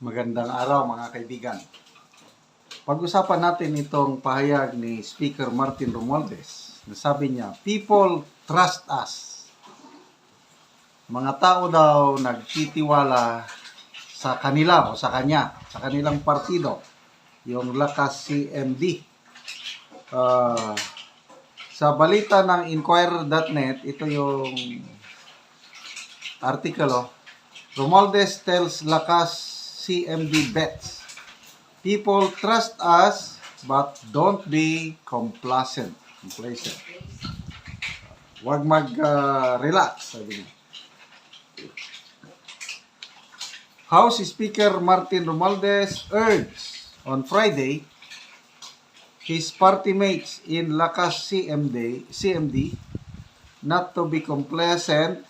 Magandang araw mga kaibigan. Pag-usapan natin itong pahayag ni Speaker Martin Romualdez na sabi niya, People trust us. Mga tao daw nagtitiwala sa kanila o sa kanya, sa kanilang partido, yung Lakas CMD. Ah, sa balita ng Inquirer.net, ito yung article, oh. Romualdez tells Lakas CMD bets. People trust us, but don't be complacent. Complacent. Huwag mag-relax, niya. House Speaker Martin Romualdez urged on Friday his party mates in Lakas CMD, CMD not to be complacent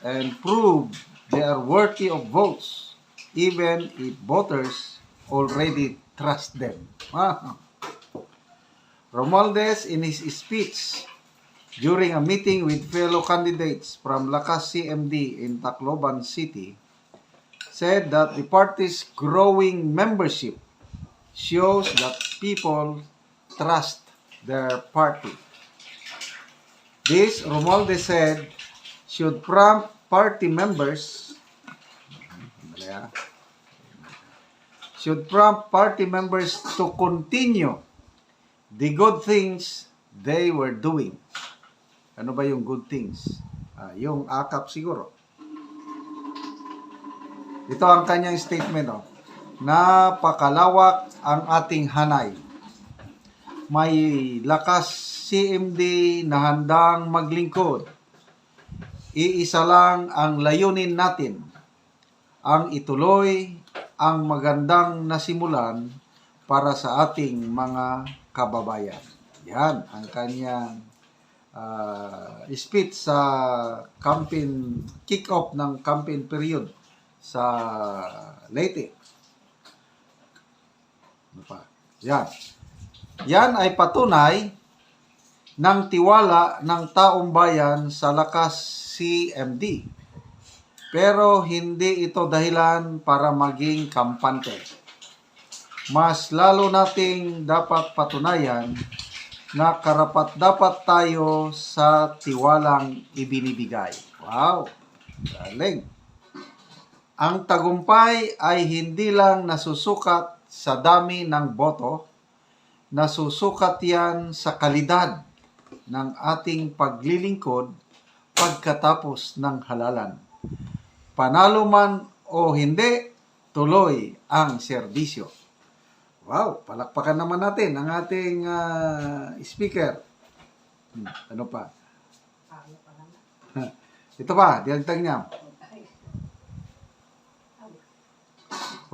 and prove they are worthy of votes even if voters already trust them. Ah. Romualdez in his speech during a meeting with fellow candidates from Lakas CMD in Tacloban City said that the party's growing membership shows that people trust their party. This, Romualdez said, should prompt party members Malaya. should prompt party members to continue the good things they were doing. Ano ba yung good things? Ah, yung akap siguro. Ito ang kanyang statement. Oh. Napakalawak ang ating hanay. May lakas CMD na handang maglingkod. Iisa lang ang layunin natin. Ang ituloy ang magandang nasimulan para sa ating mga kababayan. Yan ang kanyang ah, speech sa campaign kick-off ng campaign period sa Leyte. Ano pa? Yan. Yan ay patunay ng tiwala ng taong bayan sa lakas CMD. Pero hindi ito dahilan para maging kampante. Mas lalo nating dapat patunayan na karapat dapat tayo sa tiwalang ibinibigay. Wow! Galing! Ang tagumpay ay hindi lang nasusukat sa dami ng boto, nasusukat yan sa kalidad ng ating paglilingkod pagkatapos ng halalan. Panalo man o hindi, tuloy ang serbisyo. Wow, palakpakan naman natin ang ating ah, speaker. Hmm, ano pa? Ito pa, diagdag niya.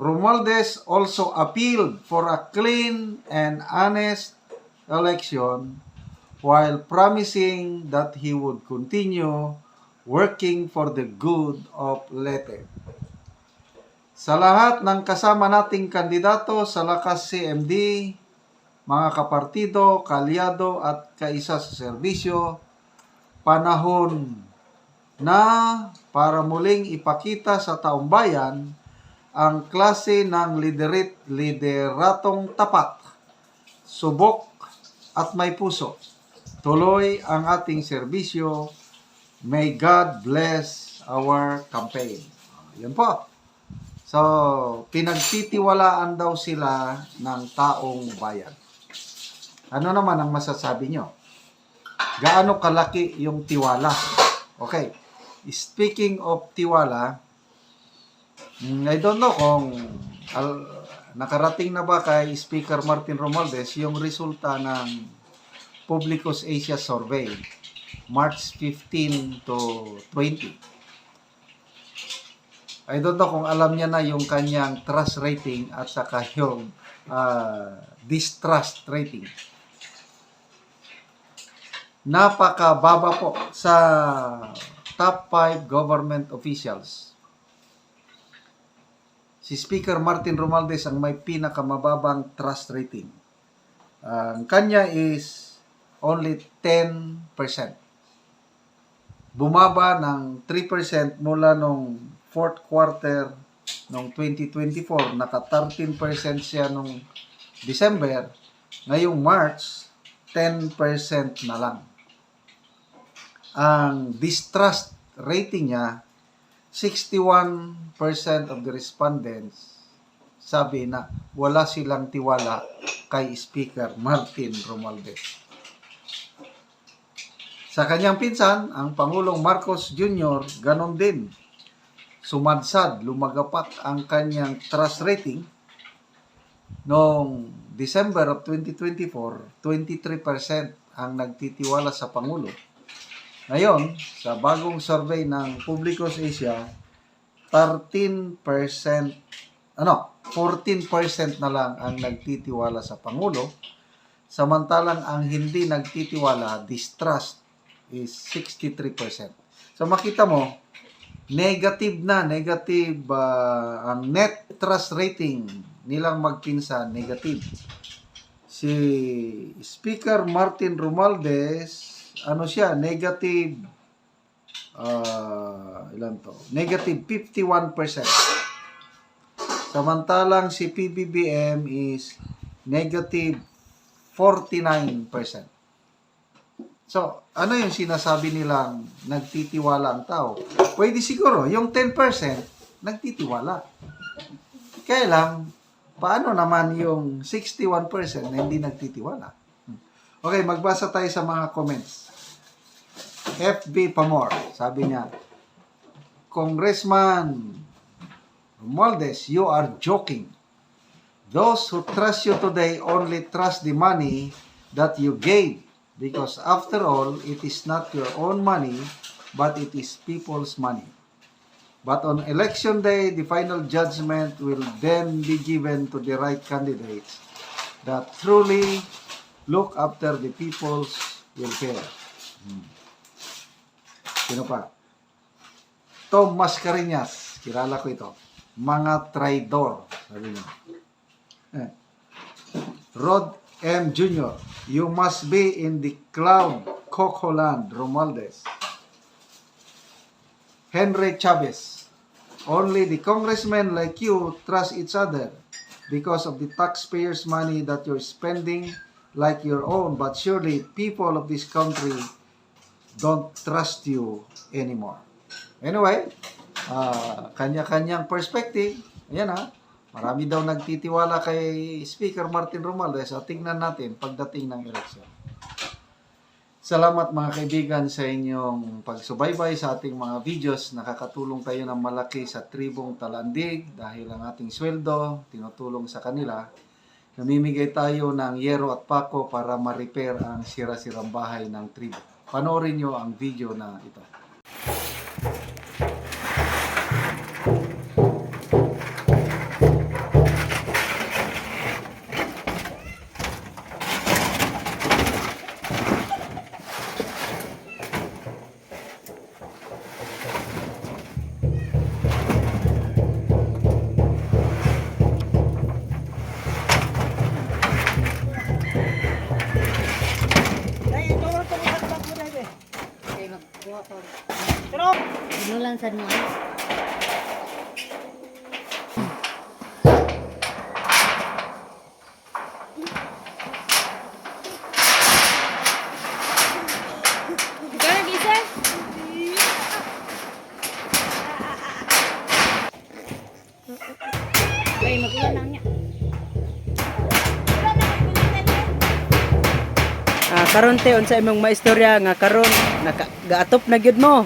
Romualdez also appealed for a clean and honest election while promising that he would continue working for the good of Leyte. Sa lahat ng kasama nating kandidato sa Lakas CMD, mga kapartido, kalyado at kaisa sa serbisyo, panahon na para muling ipakita sa taong bayan ang klase ng liderit, lideratong tapat, subok at may puso. Tuloy ang ating serbisyo. May God bless our campaign. Yan po. So, pinagtitiwalaan daw sila ng taong bayan. Ano naman ang masasabi nyo? Gaano kalaki yung tiwala? Okay. Speaking of tiwala, Mm, I don't know kung al, nakarating na ba kay Speaker Martin Romualdez yung resulta ng Publicus Asia Survey March 15 to 20. I don't know kung alam niya na yung kanyang trust rating at saka yung ah, distrust rating. Napakababa po sa top 5 government officials si Speaker Martin Romualdez ang may pinakamababang trust rating. Ang kanya is only 10%. Bumaba ng 3% mula nung fourth quarter noong 2024, naka 13% siya nung December, ngayong March, 10% na lang. Ang distrust rating niya, 61% of the respondents sabi na wala silang tiwala kay Speaker Martin Romualdez. Sa kanyang pinsan, ang Pangulong Marcos Jr., ganon din. Sumadsad, lumagapak ang kanyang trust rating noong December of 2024, 23% ang nagtitiwala sa Pangulo. Ngayon, sa bagong survey ng Publicos Asia, 13%, ano, 14% na lang ang nagtitiwala sa Pangulo. Samantalang ang hindi nagtitiwala, distrust, is 63%. So makita mo, negative na, negative ah, ang net trust rating nilang magpinsan, negative. Si Speaker Martin Romualdez, ano siya, negative ah, ilan to? Negative 51%. Samantalang si PBBM is negative 49%. So, ano yung sinasabi nilang nagtitiwala ang tao? Pwede siguro, yung 10% nagtitiwala. Kaya lang, paano naman yung 61% na hindi nagtitiwala? Okay, magbasa tayo sa mga comments. FB Pamor, sabi niya, Congressman Romualdez, you are joking. Those who trust you today only trust the money that you gave because after all, it is not your own money, but it is people's money. But on election day, the final judgment will then be given to the right candidates that truly look after the people's welfare. Hmm. Sino pa? Tom Mascareñas. Kilala ko ito. Mga traidor. Sabi niya. Eh. Rod M. Jr. You must be in the cloud Cocoland, Romualdez. Henry Chavez. Only the congressmen like you trust each other because of the taxpayers' money that you're spending like your own. But surely people of this country don't trust you anymore. Anyway, ah, kanya-kanyang perspective. Ayan ha. Marami daw nagtitiwala kay Speaker Martin Romualdez. At tingnan natin pagdating ng eleksyon. Salamat mga kaibigan sa inyong pagsubaybay sa ating mga videos. Nakakatulong tayo ng malaki sa tribong talandig dahil ang ating sweldo, tinutulong sa kanila. Namimigay tayo ng yero at pako para ma-repair ang sira-sirang bahay ng tribo. Panoorin nyo ang video na ito. Sa mo. Ay, mag-ulan lang niya. Ah, karon te unsa imong maistorya nga karon naka, gaatop na gyud mo.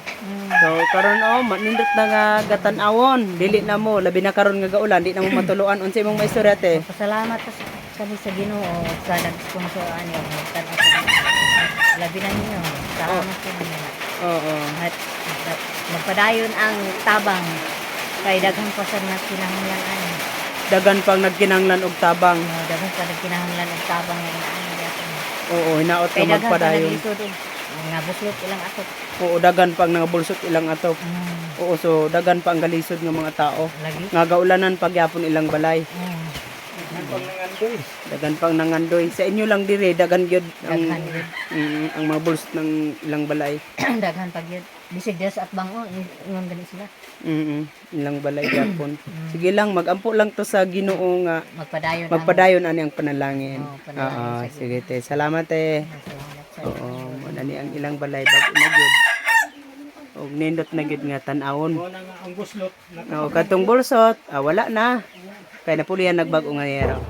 So karon oh manindot na nga gatan-awon, dili na mo labi na karon nga gaulan, di na mo matuluan unsa imong maistorya te. Pasalamat sa kami sa Ginoo sa nag-sponsor sa labi na ninyo. Salamat po ninyo. Oo. At, at magpadayon ang tabang kay daghang pasar na kinahanglan ano. Dagan pang nagkinahanglan og tabang. Uh, daghang pa kinahanglan ang tabang nga. Oo, hinaot Kay ka daghang pa magpadayon. naglisod og nga buslot ilang atot. Oo, dagan pang nangabulsot ilang atop. Mm, Oo, so dagan pa ang galisod nga mga tao. lagi. Nga gaulanan pagyapon ilang balay. Mm. pang nangandoy. Dagan pang nangandoy. Sa inyo lang dire dagan gyud ang Daghan yun. mm, ang mga bulls ng ilang balay. Daghan pag yun. Bisig des at bango. Ingon gani sila. Mm ilang balay gapon. Sige lang magampo lang to sa Ginoo nga Magpadayon ang- magpadayon ani ang panalangin. Oo, panalangin Oo, sa sige te. Salamat te. Salamat sa Oo, mo na ni ang ilang balay bag na gyud. Og nindot na gyud nga tan-awon. Ang buslot. Katong bulsot, ah, wala na. Kaya napulihan nagbago nga yero.